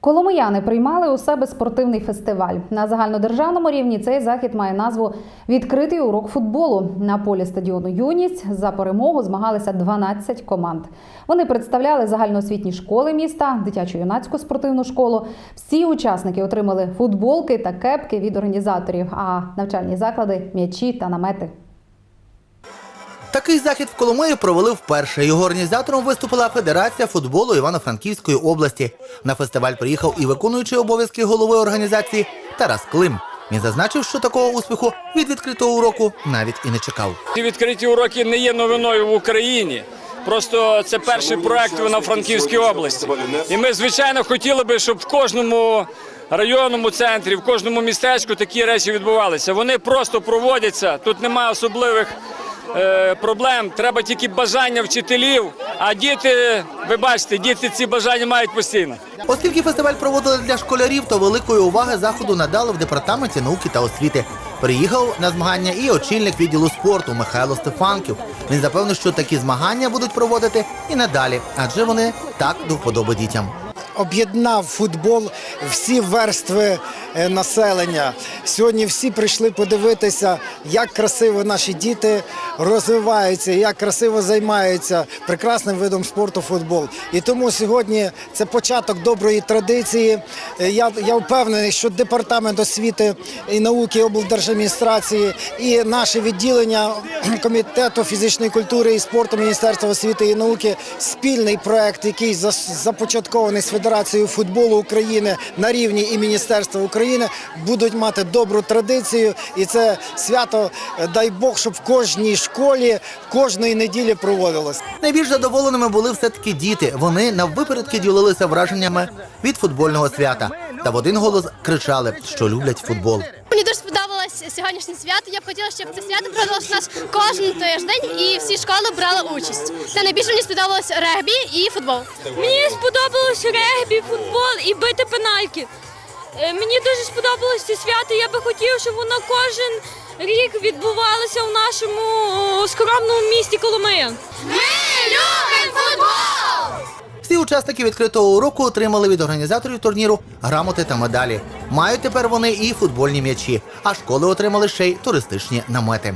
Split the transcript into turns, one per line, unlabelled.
Коломияни приймали у себе спортивний фестиваль. На загальнодержавному рівні цей захід має назву Відкритий урок футболу. На полі стадіону Юність за перемогу змагалися 12 команд. Вони представляли загальноосвітні школи міста, дитячо-юнацьку спортивну школу. Всі учасники отримали футболки та кепки від організаторів, а навчальні заклади м'ячі та намети.
Такий захід в Коломиї провели вперше. Його організатором виступила Федерація футболу Івано-Франківської області. На фестиваль приїхав і виконуючий обов'язки голови організації Тарас Клим. Він зазначив, що такого успіху від відкритого уроку навіть і не чекав.
Ці відкриті уроки не є новиною в Україні. Просто це перший проект в Івано-Франківській області. І ми, звичайно, хотіли би, щоб в кожному районному центрі, в кожному містечку такі речі відбувалися. Вони просто проводяться. Тут немає особливих проблем. Треба тільки бажання вчителів. А діти, ви бачите, діти ці бажання мають постійно.
Оскільки фестиваль проводили для школярів, то великої уваги заходу надали в департаменті науки та освіти. Приїхав на змагання і очільник відділу спорту Михайло Стефанків. Він запевнив, що такі змагання будуть проводити і надалі, адже вони так до вподоби дітям.
Об'єднав футбол всі верстви е, населення. Сьогодні всі прийшли подивитися, як красиво наші діти розвиваються, як красиво займаються прекрасним видом спорту футбол. І тому сьогодні це початок доброї традиції. Е, Я, я впевнений, що департамент освіти і науки облдержадміністрації і наше відділення комітету фізичної культури і спорту Міністерства освіти і науки спільний проект, який започаткований з Федерацією футболу України на рівні і Міністерства України, будуть мати добру традицію. І це свято, е, дай Бог, щоб в кожній школі кожної неділі проводилось.
Найбільш задоволеними були все-таки діти. Вони наввипередки ділилися враженнями від футбольного свята та в один голос кричали, що люблять футбол.
Мені дуже сьогоднішнє свято. Я б хотіла, щоб це свято проводилося у нас кожен тиждень і всі школи брали участь. Та найбільше мені сподобалось регбі і футбол.
Мені сподобалось регбі, футбол і бити пенальки. Е, Мені дуже сподобалось це свято. Я би хотів, щоб воно кожен рік відбувалося в нашому скромному місті Коломия.
Ми любимо футбол!
Всі учасники відкритого уроку отримали від організаторів турніру грамоти та медалі. Мають тепер вони і футбольні м'ячі, а школи отримали ще й туристичні намети.